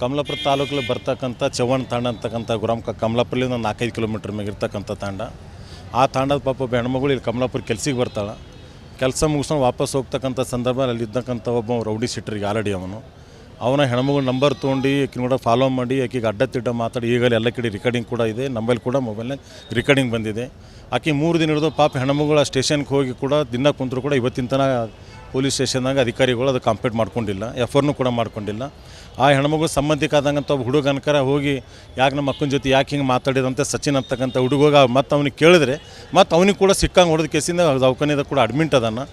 ಕಮಲಾಪುರ ತಾಲೂಕಲ್ಲಿ ಬರ್ತಕ್ಕಂಥ ಚವಣ್ ತಾಂಡ ಅಂತಕ್ಕಂಥ ಗ್ರಾಮ ಕ- ಕಮಲಾಪುರದಿಂದ ಒಂದು ನಾಲ್ಕೈದು ಕಿಲೋಮೀಟ್ರ್ ಮೇಲೆ ಇರ್ತಕ್ಕಂಥ ತಾಂಡ. ಆ ತಾಂಡದ ಪಾಪ ಹೆಣ್ಮಗಳು ಇಲ್ಲಿ ಕಮಲಾಪುರ ಕೆಲ್ಸಿಗೆ ಬರ್ತಾಳೆ. ಕೆಲಸ ಮುಗಿಸ್ಕೊಂಡು ವಾಪಸ್ ಹೋಗ್ತಕ್ಕಂಥ ಸಂದರ್ಭದಲ್ಲಿ ಅಲ್ಲಿದ್ದಕ್ಕಂಥ ಒಬ್ಬ ರೌಡಿ ಸಿಟ್ರಿಗೆ ಆಲ್ರೆಡಿ ಅವನು. ಅವನ ಹೆಣ್ಮಗಳು ನಂಬರ್ ತೊಗೊಂಡು ಆಕಿನ ಕೂಡ ಫಾಲೋ ಮಾಡಿ ಆಕೆಗೆ ಅಡ್ಡ ತಿಡ್ಡ ಮಾತಾಡಿ ಈಗಲೇ ಎಲ್ಲ ಕಡೆ ರಿಕಾರ್ಡಿಂಗ್ ಕೂಡ ಇದೆ ನಂಬಲ್ಲಿ ಕೂಡ ಮೊಬೈಲ್ನಾಗ ರಿಕಾರ್ಡಿಂಗ್ ಬಂದಿದೆ. ಆಕೆ ಮೂರು ದಿನ ಹಿಡಿದು ಪಾಪ ಹೆಣ್ಮಗಳು ಆ ಸ್ಟೇಷನ್ಗೆ ಹೋಗಿ ಕೂಡ ದಿನ ಕುಂತರು ಕೂಡ ಇವತ್ತಿನ ತನಕ ಪೊಲೀಸ್ ಸ್ಟೇಷನ್ದಾಗ ಅಧಿಕಾರಿಗಳು ಅದು ಕಂಪ್ಲೀಟ್ ಮಾಡ್ಕೊಂಡಿಲ್ಲ ಎಫ್ ಆರ್ನು ಕೂಡ ಮಾಡ್ಕೊಂಡಿಲ್ಲ. ಆ ಹೆಣ್ಮಗಳು ಸಂಬಂಧಿಕಾದಂಥ ಒಬ್ಬ ಹುಡುಗನಕರ ಹೋಗಿ ಯಾಕೆ ನಮ್ಮ ಅಕ್ಕನ ಜೊತೆ ಯಾಕೆ ಹಿಂಗೆ ಮಾತಾಡಿದಂತೆ ಸಚಿನ್ ಅಂತಕ್ಕಂಥ ಹುಡುಗ ಮತ್ತು ಅವ್ನಿಗೆ ಕೇಳಿದ್ರೆ ಮತ್ತು ಅವ್ನಿಗೆ ಕೂಡ ಸಿಕ್ಕಂಗೆ ಹೊಡೆದ ಕೇಸಿಂದ ದವಾಖಾನೆದ ಕೂಡ ಅಡ್ಮಿಂಟ್ ಅದನ್ನು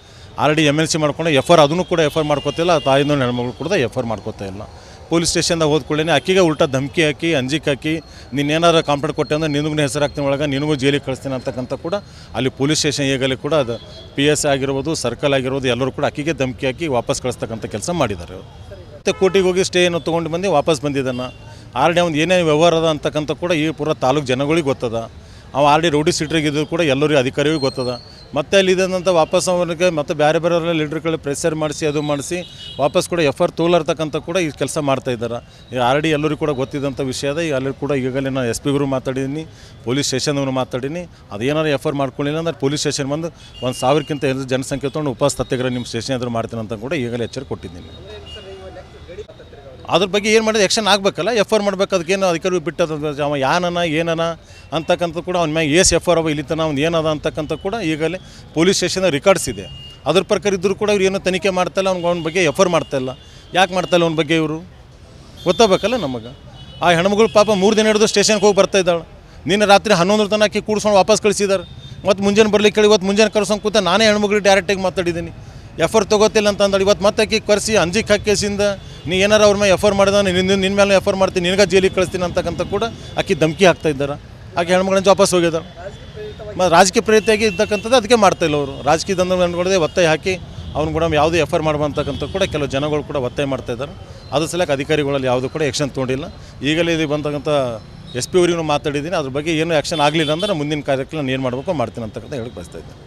ಆಲ್ರೆಡಿ ಎಂ ಎಲ್ ಸಿ ಮಾಡ್ಕೊಂಡು ಎಫ್ ಆರ್ ಅದನ್ನು ಕೂಡ ಎಫ್ ಆರ್ ಮಾಡ್ಕೋತಿಲ್ಲ ತಾಯಿನೂ ಹೆಣ್ಮಗಳು ಕೂಡ ಎಫ್ ಆರ್ ಮಾಡ್ಕೋತಾ ಇಲ್ಲ. ಪೊಲೀಸ್ ಸ್ಟೇಷನ್ದಾಗ ಹೋದ್ಕೊಳ್ಳೇನೆ ಅಕ್ಕಿಗೆ ಉಲ್ಟಾ ಧಮಕಿ ಹಾಕಿ, ಅಂಜಿಕೆ ಹಾಕಿ ನೀನೇನಾರು ಕಾಂಪ್ಲೇಂಟ್ ಕೊಟ್ಟೆ ಅಂದ್ರೆ ನಿನಗೂ ಹೆಸರು ಹಾಕ್ತೀನಿ ಒಳಗೆ, ನಿನಗೂ ಜೈಲಿಗೆ ಕಳಿಸ್ತೀನಿ ಅಂತಕ್ಕಂಥ ಕೂಡ ಅಲ್ಲಿ ಪೊಲೀಸ್ ಸ್ಟೇಷನ್ ಈಗಲೇ ಕೂಡ ಅದು ಪಿ ಎಸ್ ಆಗಿರ್ಬೋದು, ಸರ್ಕಲ್ ಆಗಿರ್ಬೋದು, ಎಲ್ಲರೂ ಕೂಡ ಅಕ್ಕಿಗೆ ಧಮಕಿ ಹಾಕಿ ವಾಪಸ್ ಕಳಿಸ್ತಕ್ಕಂಥ ಕೆಲಸ ಮಾಡಿದ್ದಾರೆ. ಮತ್ತು ಕೋರ್ಟಿಗೆ ಹೋಗಿ ಸ್ಟೇ ಏನು ತೊಗೊಂಡು ಬಂದು ವಾಪಸ್ ಬಂದಿದ್ದಾನ. ಆಲ್ರೆಡಿ ಅವ್ನು ಏನೇನು ವ್ಯವಹಾರ ಅದ ಅಂತಕ್ಕಂಥ ಕೂಡ ಈ ಪೂರ ತಾಲೂಕು ಜನಗಳಿಗೆ ಗೊತ್ತದ. ಅವ ಆಲ್ರೆಡಿ ರೌಡಿ ಸೀಟ್ರಿಗೆ ಇದ್ದು ಕೂಡ ಎಲ್ಲರಿಗೂ, ಅಧಿಕಾರಿಗೂ ಗೊತ್ತದ. ಮತ್ತೆ ಅಲ್ಲಿ ಇದ್ದಂಥ ವಾಪಸ್ ಅವನಿಗೆ ಮತ್ತೆ ಬೇರೆ ಬೇರೆ ಲೀಡ್ರ್ಗಳು ಪ್ರೆಷರ್ ಮಾಡಿಸಿ, ಅದು ಮಾಡಿಸಿ, ವಾಪಸ್ ಕೂಡ ಎಫರ್ ಆರ್ ತೋಲರ್ತಕ್ಕಂಥ ಕೂಡ ಈ ಕೆಲಸ ಮಾಡ್ತಾ ಇದ್ದಾರೆ. ಈಗ ಡಿ ಎಲ್ಲರಿಗೂ ಕೂಡ ಗೊತ್ತಿದ್ದಂಥ ವಿಷಯ ಅದ. ಅಲ್ಲಿ ಕೂಡ ಈಗಲೇ ನಾನು ಎಸ್ ಗುರು ಮಾತಾಡಿದ್ದೀನಿ ಪೊಲೀಸ್ ಸ್ಟೇಷನ್ಗೂ ಮಾತಾಡೀನಿ ಅದೇನಾರು ಎಫ್ ಆರ್ ಮಾಡ್ಕೊಳ್ಳಿಲ್ಲ ಅಂದರೆ ಪೊಲೀಸ್ ಸ್ಟೇಷನ್ ಬಂದು ಒಂದು ಸಾವಿರಕ್ಕಿಂತ ಹೆಚ್ಚು ಜನಸಂಖ್ಯೆ ತೊಗೊಂಡು ಸತ್ಯಾಗ್ರಹ ನಿಮ್ಮ ಸ್ಟೇಷನ್ ಎದುರು ಮಾಡ್ತೀನಿ ಅಂತ ಕೂಡ ಈಗಲೇ ಎಚ್ಚರಿಕೆ ಕೊಟ್ಟಿದ್ದೀನಿ. ಅದ್ರ ಬಗ್ಗೆ ಏನು ಮಾಡಿದ್ರೆ ಎಕ್ಷನ್ ಆಗಬೇಕಲ್ಲ ಎಫ್ ಆರ್ ಮಾಡ್ಬೇಕು ಅದಕ್ಕೇನು ಅಧಿಕಾರಿ ಬಿಟ್ಟದ ಅವ ಯಾನನ, ಏನನ ಅಂತಕ್ಕಂಥ ಕೂಡ ಅವ್ನ ಮ್ಯಾಗ ಎಸ್ ಎಫ್ ಆರ್ ಅವ ಇಲ್ಲಿ ತನ ಅವ್ನು ಏನದ ಅಂತಕ್ಕಂಥ ಕೂಡ ಈಗಲೇ ಪೊಲೀಸ್ ಸ್ಟೇಷನ್ ರೆಕಾರ್ಡ್ಸ್ ಇದೆ. ಅದ್ರ ಪ್ರಕಾರ ಇದ್ದರೂ ಕೂಡ ಇವ್ರು ಏನೋ ತನಿಖೆ ಮಾಡ್ತಾಯಿಲ್ಲ ಅವ್ನಿಗೆ ಅವ್ನ ಬಗ್ಗೆ ಎಫ್ ಆರ್ ಮಾಡ್ತಾಯಿಲ್ಲ ಯಾಕೆ ಮಾಡ್ತಾಯಿಲ್ಲ ಅವ್ನ ಬಗ್ಗೆ ಇವರು? ಗೊತ್ತಾಗಬೇಕಲ್ಲ ನಮಗೆ? ಆ ಹೆಣ್ಮಗಳು ಪಾಪ ಮೂರು ದಿನ ಹಿಡಿದು ಸ್ಟೇಷನ್ಗೆ ಹೋಗಿ ಬರ್ತಾ ಇದ್ದಾಳೆ. ನಿನ್ನೆ ರಾತ್ರಿ ಹನ್ನೊಂದರ ತನಕ ಆಕಿ ಕೂಡ್ಸ್ಕೊಂಡು ವಾಪಸ್ ಕಳಿಸಿದ್ದಾರೆ ಮತ್ತು ಮುಂಜಾನೆ ಬರ್ಲಿಕ್ಕೆ ಕೇಳಿ ಇವತ್ತು ಮುಂಜಾನೆ ಕರ್ಸೋಂಗೆ ಕೂತ ನಾನೇ ಹೆಣ್ಮಗಳಿಗೆ ಡೈರೆಕ್ಟಾಗಿ ಮಾತಾಡಿದ್ದೀನಿ. ಎಫ್ ಆರ್ ತೊಗೋತಿಲ್ಲ ಅಂತ ಅಂದಳು. ಇವತ್ತು ಮತ್ತೆ ಆಕಿ ಕರೆಸಿ ಅಂಜಿಕ್ ಹಾಕೇಸಿಂದ ನೀ ಏನಾರ ಅವ್ರ ಮೇಲೆ ಎಫರ್ ಮಾಡಿದ ನಿನ್ನ ನಿನ್ನ ಮೇಲೆ ಎಫರ್ ಮಾಡ್ತೀನಿ, ನಿನಗೆ ಜೈಲಿಗೆ ಕಳಿಸ್ತೀನಿ ಅಂತಕ್ಕಂಥ ಕೂಡ ಆಕೆ ಧಮಕಿ ಹಾಕ್ತಾ ಇದ್ದಾರೆ. ಆಕೆ ಹೆಣ್ಮಗಳನ್ನ ವಾಪಸ್ ಹೋಗಿದ್ದಾರೆ ಮತ್ತು ರಾಜಕೀಯ ಪ್ರೇರಿತಾಗಿ ಇದ್ದಕ್ಕಂಥದ್ದು ಅದಕ್ಕೆ ಮಾಡ್ತಾ ಇಲ್ಲ ಅವರು. ರಾಜಕೀಯ ದಂಧೆ ಒತ್ತಾಯ ಹಾಕಿ ಅವ್ನು ಕೂಡ ಯಾವುದೇ ಎಫರ್ ಮಾಡುವಂತಕ್ಕಂಥ ಕೂಡ ಕೆಲವು ಜನಗಳು ಕೂಡ ಒತ್ತಾಯ ಮಾಡ್ತಾ ಇದ್ದಾರೆ ಅದ್ರ ಸಲಕ್ಕೆ ಅಧಿಕಾರಿಗಳಲ್ಲಿ ಯಾವುದೂ ಕೂಡ ಆ್ಯಕ್ಷನ್ ತೊಗೊಂಡಿಲ್ಲ. ಈಗಲೇ ಇದು ಬಂತಕ್ಕಂಥ ಎಸ್ ಪಿ ಅವರಿಗೂ ಮಾತಾಡಿದ್ದೀನಿ. ಅದ್ರ ಬಗ್ಗೆ ಏನು ಆ್ಯಕ್ಷನ್ ಆಗಲಿಲ್ಲ ಅಂದ್ರೆ ಮುಂದಿನ ಕಾರ್ಯಕ್ರಮ ಏನು ಮಾಡಬೇಕು ಮಾಡ್ತೀನಿ ಅಂತಕ್ಕಂಥ ಹೇಳಿ ಬಯಸ್ತಾ ಇದ್ದೀನಿ.